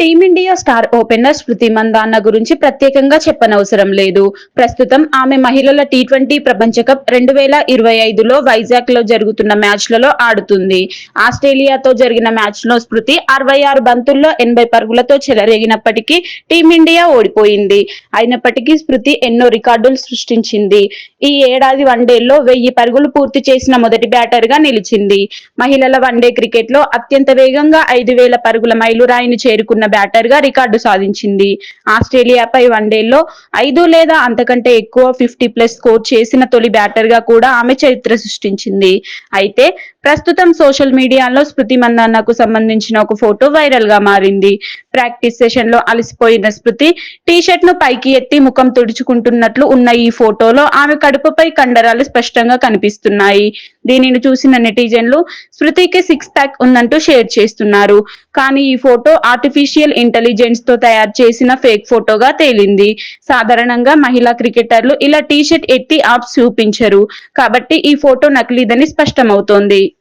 Team India star opener Smriti Mandhana గురించి ప్రత్యేకంగా చెప్పనవసరం లేదు. ప్రస్తుతం ఆమె మహిళల టీ ట్వంటీ ప్రపంచ కప్ రెండు వేల ఇరవై ఐదులో వైజాగ్లో జరుగుతున్న మ్యాచ్లలో ఆడుతుంది. ఆస్ట్రేలియాతో జరిగిన మ్యాచ్లో స్మృతి అరవై ఆరు బంతుల్లో ఎనభై పరుగులతో చెలరేగినప్పటికీ టీమిండియా ఓడిపోయింది. అయినప్పటికీ స్మృతి ఎన్నో రికార్డులు సృష్టించింది. ఈ ఏడాది వన్డేల్లో వెయ్యి పరుగులు పూర్తి చేసిన మొదటి బ్యాటర్గా నిలిచింది. మహిళల వన్డే క్రికెట్లో అత్యంత వేగంగా ఐదు వేల పరుగుల మైలురాయిని చేరుకున్న బ్యాటర్గా రికార్డు సాధించింది. ఆస్ట్రేలియాపై వన్డేల్లో ఐదు లేదా అంతకంటే ఎక్కువ ఫిఫ్టీ ప్లస్ స్కోర్ చేసిన తొలి బ్యాటర్గా కూడా ఆమె చరిత్ర సృష్టించింది. అయితే ప్రస్తుతం సోషల్ మీడియాలో స్మృతి మందన్నకు సంబంధించిన ఒక ఫోటో వైరల్గా మారింది. ప్రాక్టీస్ సెషన్లో అలసిపోయిన స్మృతి టీ షర్ట్ను పైకి ఎత్తి ముఖం తుడుచుకుంటున్నట్లు ఉన్న ఈ ఫోటోలో ఆమె కడుపుపై కండరాలు స్పష్టంగా కనిపిస్తున్నాయి. దీనిని చూసిన నెటిజన్లు స్మృతికి సిక్స్ ప్యాక్ ఉందంటూ షేర్ చేస్తున్నారు. కానీ ఈ ఫోటో ఆర్టిఫిషియల్ ఇంటెలిజెన్స్తో తయారు చేసిన ఫేక్ ఫోటోగా తేలింది. సాధారణంగా మహిళా క్రికెటర్లు ఇలా టీ షర్ట్ ఎత్తి ఆప్స్ చూపించరు. కాబట్టి ఈ ఫోటో నకిలీదని స్పష్టమవుతోంది.